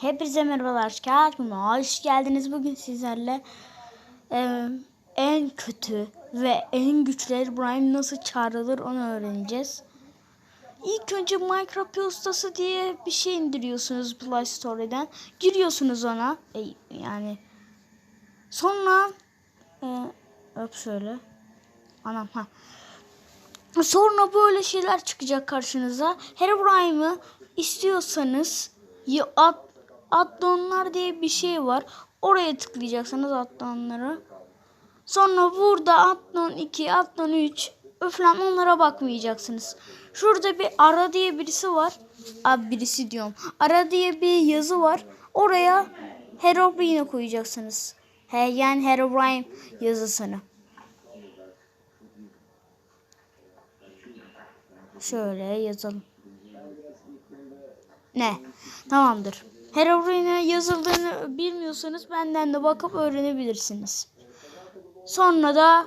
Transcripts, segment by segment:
Hepinize merhabalar. Kağıtma hoş geldiniz. Bugün sizlerle e, en kötü ve en güçlü Herobrine nasıl çağrılır onu öğreneceğiz. İlk önce Minecraft ustası diye bir şey indiriyorsunuz Play Store'dan. Giriyorsunuz ona. E, yani sonra e, hop şöyle. Anam ha. Sonra böyle şeyler çıkacak karşınıza. Herobrine'ı istiyorsanız ya at, addonlar diye bir şey var. Oraya tıklayacaksınız addonları. Sonra burada addon 2, addon 3 öflen onlara bakmayacaksınız. Şurada bir ara diye birisi var. Abi birisi diyorum. Ara diye bir yazı var. Oraya Herobrine koyacaksınız. He, yani Herobrine yazısını. Şöyle yazalım. Ne? Tamamdır. Herobrine yazıldığını bilmiyorsanız benden de bakıp öğrenebilirsiniz. Sonra da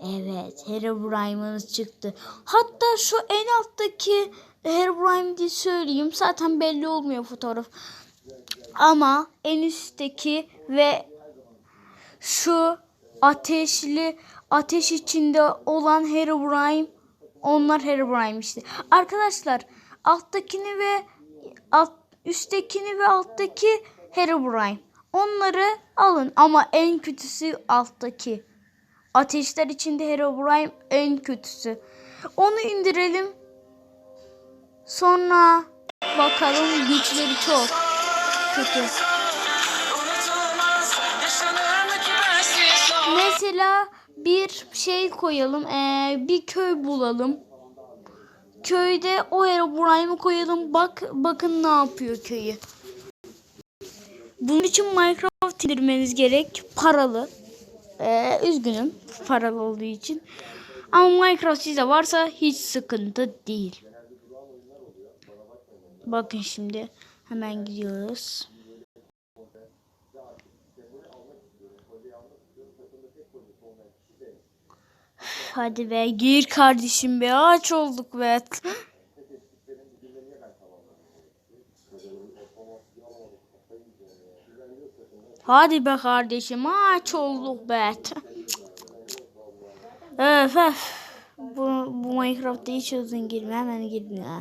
evet Herobrine'ımız çıktı. Hatta şu en alttaki Herobrine diye söyleyeyim. Zaten belli olmuyor fotoğraf. Ama en üstteki ve şu ateşli ateş içinde olan Herobrine onlar Herobrine işte. Arkadaşlar alttakini ve alt, üsttekini ve alttaki Herobrine. Onları alın ama en kötüsü alttaki. Ateşler içinde Herobrine en kötüsü. Onu indirelim. Sonra bakalım güçleri çok kötü. Mesela bir şey koyalım. Ee, bir köy bulalım. Köyde o Herobrine'i koyalım. Bak bakın ne yapıyor köyü. Bunun için Minecraft indirmeniz gerek. Paralı. Ee, üzgünüm. Paralı olduğu için. Ama Minecraft size varsa hiç sıkıntı değil. Bakın şimdi. Hemen gidiyoruz. Hadi be gir kardeşim be aç olduk be. Hadi be kardeşim aç olduk be. öf öf. Bu, bu Minecraft'ta hiç uzun girme hemen girdin ha.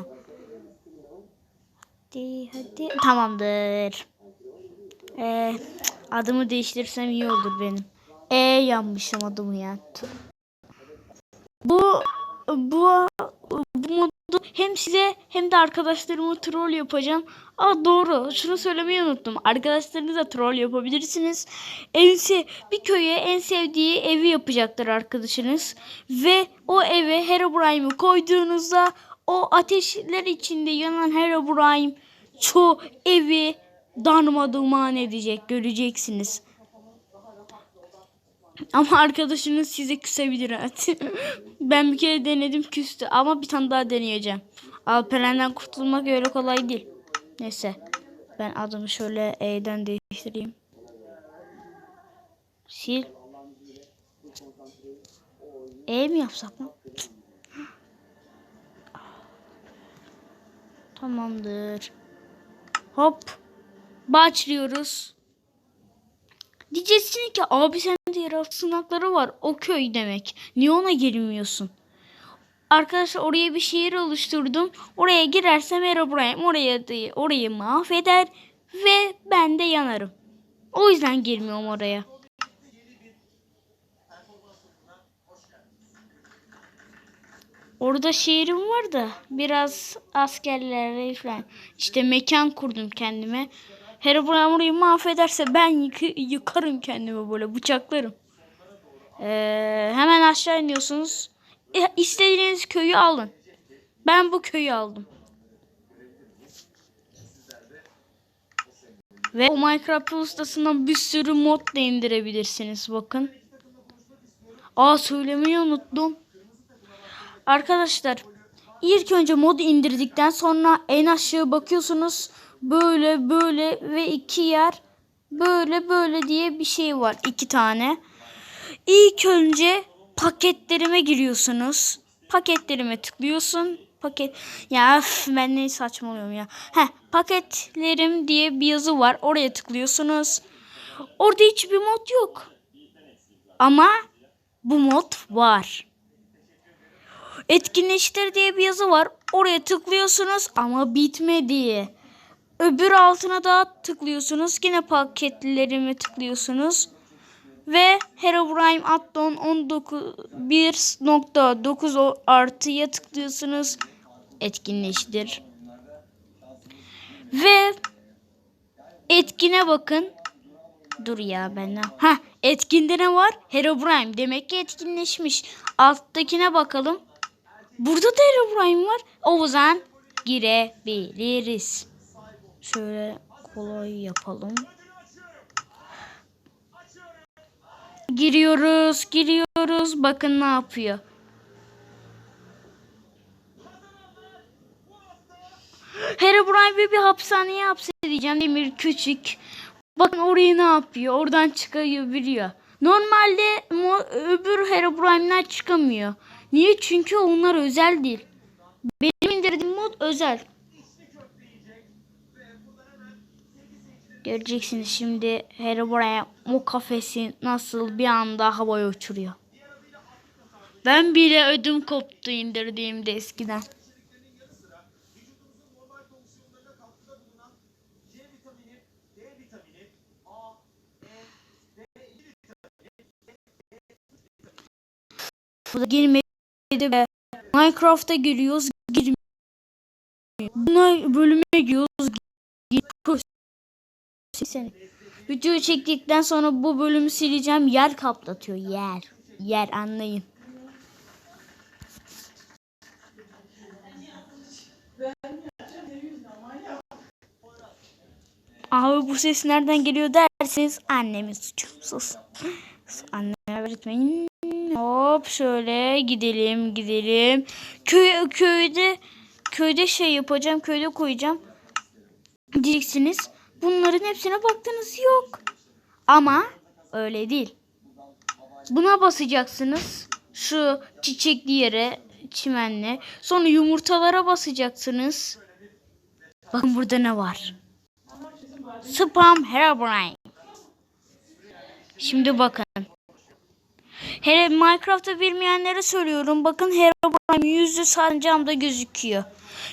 Hadi hadi. Tamamdır. Ee, adımı değiştirsem iyi olur benim. E yanmışım adımı ya. Bu bu bu modu hem size hem de arkadaşlarıma troll yapacağım. Aa doğru. Şunu söylemeyi unuttum. Arkadaşlarınıza troll yapabilirsiniz. En sev bir köye en sevdiği evi yapacaktır arkadaşınız ve o eve Herobrine'i koyduğunuzda o ateşler içinde yanan Herobrine çoğu evi darmadağın edecek. Göreceksiniz. Ama arkadaşınız size küsebilir evet. ben bir kere denedim küstü ama bir tane daha deneyeceğim. Alperen'den kurtulmak öyle kolay değil. Neyse. Ben adımı şöyle E'den değiştireyim. Sil. E mi yapsak mı? Tamamdır. Hop. Başlıyoruz. Diyeceksin ki abi sende yeraltı sınakları var. O köy demek. Niye ona girmiyorsun? Arkadaşlar oraya bir şehir oluşturdum. Oraya girersem Herobrine oraya da, orayı mahveder ve ben de yanarım. O yüzden girmiyorum oraya. Orada şehrim var da biraz askerlerle falan. İşte mekan kurdum kendime. Herobrine orayı mahvederse ben yık yıkarım kendimi böyle bıçaklarım. Ee, hemen aşağı iniyorsunuz. E, istediğiniz köyü alın. Ben bu köyü aldım. Ve o Minecraft ustasından bir sürü mod da indirebilirsiniz bakın. Aa söylemeyi unuttum. Arkadaşlar ilk önce modu indirdikten sonra en aşağı bakıyorsunuz. Böyle böyle ve iki yer böyle böyle diye bir şey var. iki tane. İlk önce paketlerime giriyorsunuz. Paketlerime tıklıyorsun. paket ya üf, ben ne saçmalıyorum ya. Heh, paketlerim diye bir yazı var. Oraya tıklıyorsunuz. Orada hiçbir mod yok. Ama bu mod var. Etkinleştir diye bir yazı var. Oraya tıklıyorsunuz ama bitmedi. Öbür altına da tıklıyorsunuz. Yine paketlerime tıklıyorsunuz. Ve Herobrine Addon 19 1.9 artıya tıklıyorsunuz. Etkinleştir. Ve etkine bakın. Dur ya ben ne? Ha etkinde ne var? Herobrine. Demek ki etkinleşmiş. Alttakine bakalım. Burada da Herobrine var. O zaman girebiliriz. Şöyle kolay yapalım. Giriyoruz, giriyoruz. Bakın ne yapıyor. Herobrine'i bir hapishaneye hapsedeceğim. Demir küçük. Bakın orayı ne yapıyor? Oradan çıkabiliyor. Normalde mo- öbür Herobrine'ler çıkamıyor. Niye? Çünkü onlar özel değil. Benim indirdiğim mod özel. Göreceksiniz şimdi Herobrine o kafesi nasıl bir anda havaya uçuruyor. Ben bile ödüm koptu indirdiğimde eskiden. Bu da girmedi be. Minecraft'a giriyoruz girmiyor. Buna bölüme giriyoruz giriyoruz. Seni. Videoyu çektikten sonra bu bölümü sileceğim. Yer kaplatıyor. Yer. Yer anlayın. Abi bu ses nereden geliyor derseniz annemin suçu. Sus. Anneme öğretmeyin. Hop şöyle gidelim gidelim. Köy köyde köyde şey yapacağım. Köyde koyacağım. Diyeceksiniz. Bunların hepsine baktınız yok. Ama öyle değil. Buna basacaksınız. Şu çiçekli yere, çimenle. Sonra yumurtalara basacaksınız. Bakın burada ne var. Spam Herobrine. Şimdi bakın. Hele Minecraft'ta bilmeyenlere söylüyorum. Bakın Herobrine yüzü sancamda gözüküyor.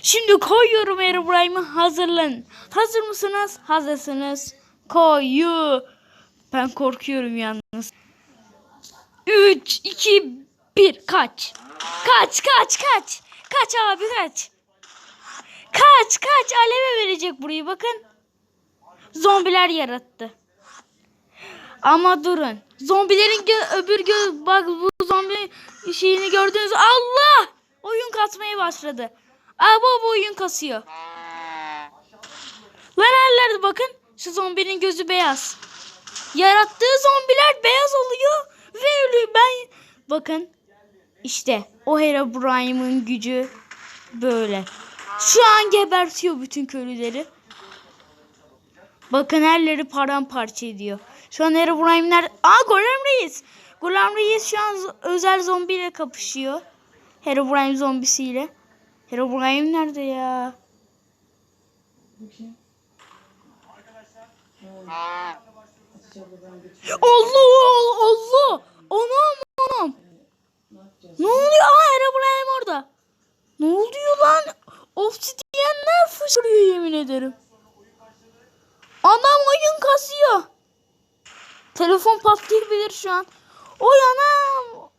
Şimdi koyuyorum Herobrine'i hazırlanın. Hazır mısınız? Hazırsınız. Koyu. Ben korkuyorum yalnız. 3, 2, 1 kaç. Kaç kaç kaç. Kaç abi kaç. Kaç kaç aleve verecek burayı bakın. Zombiler yarattı. Ama durun. Zombilerin gö- öbür gö- bak bu zombi şeyini gördünüz. Allah! Oyun kasmaya başladı. Aa bu, bu oyun kasıyor. Lan herlerde bakın. Şu zombinin gözü beyaz. Yarattığı zombiler beyaz oluyor ve ölüyor. Ben bakın işte o Herobrine'in gücü böyle. Şu an gebertiyor bütün köylüleri. Bakın herleri paramparça ediyor. Şu an Herobrine'ler... Aa Golem Reis. Golem Reis şu an özel zombiyle kapışıyor. Herobrine zombisiyle. Herobrine nerede ya? Allah Allah. Anam anam. Ne oluyor? Aa Herobrine orada. Ne oluyor lan? Obsidiyenler fışkırıyor yemin ederim. Anam oyun kasıyor. Telefon patlayabilir şu an. Oy anam.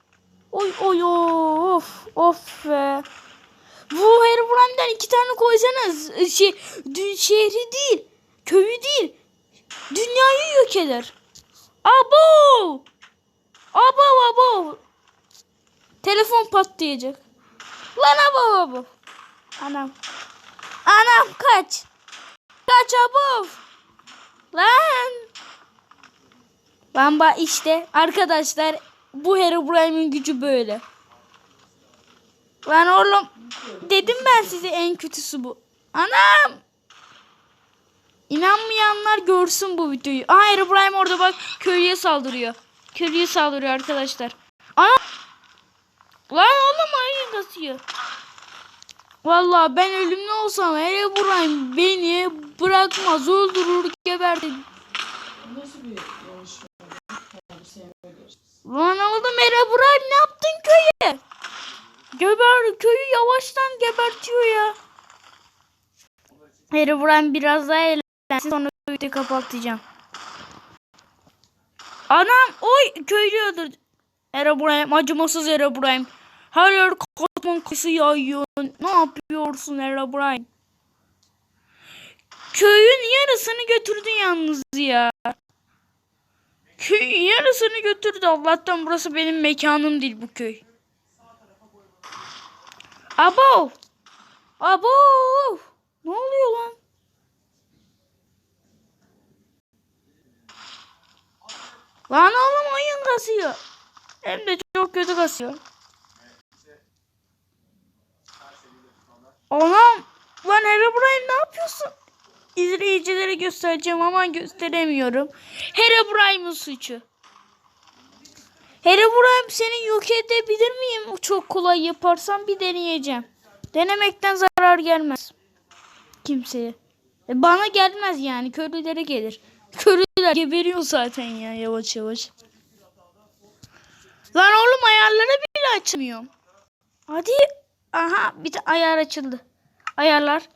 Oy oy of of be. Bu Herobrine'den iki tane koysanız e, şey dün şehri değil, köyü değil, dünyayı yok eder. Abo! Abo abo. Telefon patlayacak. Lan abo abo. Anam. Anam kaç. Kaç abo. Lan. Lan bak işte arkadaşlar bu Herobrine'in gücü böyle. Lan oğlum dedim ben size en kötüsü bu. Anam. İnanmayanlar görsün bu videoyu. Aa Herobrine orada bak köylüye saldırıyor. Köylüye saldırıyor arkadaşlar. Ana. Lan oğlum ayı kasıyor. Vallahi ben ölümlü olsam Herobrine beni bırakmaz öldürür gebertir. Nasıl bir sevmeliyiz. Lan oğlum Herobrine ne yaptın köye? Geber köyü yavaştan gebertiyor ya. Herobrine biraz daha eğlensin sonra köyü de kapatacağım. Anam oy köylü öldürdü. Herobrine acımasız Herobrine. Her yer katman kası yayıyor. Ne yapıyorsun Herobrine? Köyün yarısını götürdü yalnız ya. Köyün yarısını götürdü. Allah'tan burası benim mekanım değil bu köy. Abo! Abo! Ne oluyor lan? Lan oğlum oyun kasıyor. Hem de çok kötü kasıyor. Anam! Lan Herobrine ne yapıyorsun? İzleyicilere göstereceğim ama gösteremiyorum. Herobrine'in suçu. Herobrine seni yok edebilir miyim? Çok kolay yaparsam bir deneyeceğim. Denemekten zarar gelmez. Kimseye. E bana gelmez yani. Köylülere gelir. Köylüler geberiyor zaten ya yavaş yavaş. Lan oğlum ayarları bile açmıyorum. Hadi. Aha bir de ayar açıldı. Ayarlar.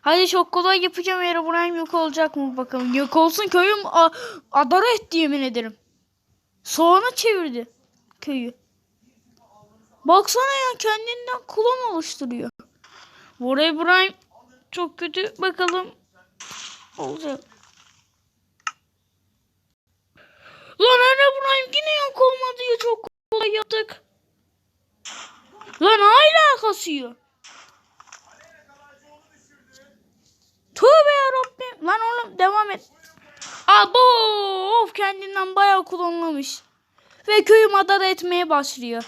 Hadi çok kolay yapacağım. Herobrine yok olacak mı bakalım. Yok olsun köyüm adara etti yemin ederim. Soğana çevirdi köyü. Baksana ya kendinden klon oluşturuyor. Buraya Ibrahim çok kötü bakalım. Olacak. Lan Ana Ibrahim yine yok olmadı ya çok kolay yaptık. Lan hala kasıyor. Tövbe yarabbim. Lan oğlum devam et. Abo of kendinden bayağı klonlamış. Ve köyü madara etmeye başlıyor.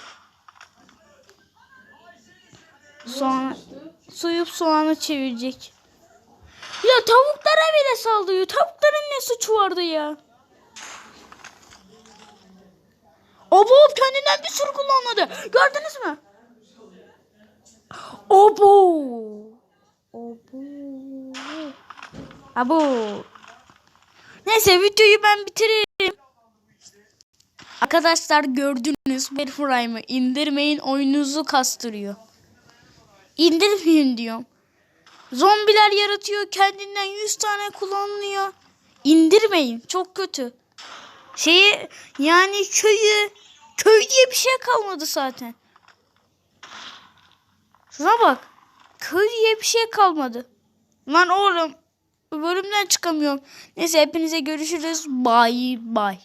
Sonra suyup soğanı çevirecek. Ya tavuklara bile saldırıyor. Tavukların ne suçu vardı ya? Abo kendinden bir sürü kullanmadı. Gördünüz mü? Abo. Abo. Abo. Neyse videoyu ben bitiririm. Arkadaşlar gördünüz Warframe'ı indirmeyin oyununuzu kastırıyor. İndirmeyin diyorum. Zombiler yaratıyor kendinden 100 tane kullanılıyor. İndirmeyin çok kötü. Şeyi yani köyü köy diye bir şey kalmadı zaten. Şuna bak. Köy diye bir şey kalmadı. Lan oğlum bölümden çıkamıyorum. Neyse hepinize görüşürüz. Bye bye.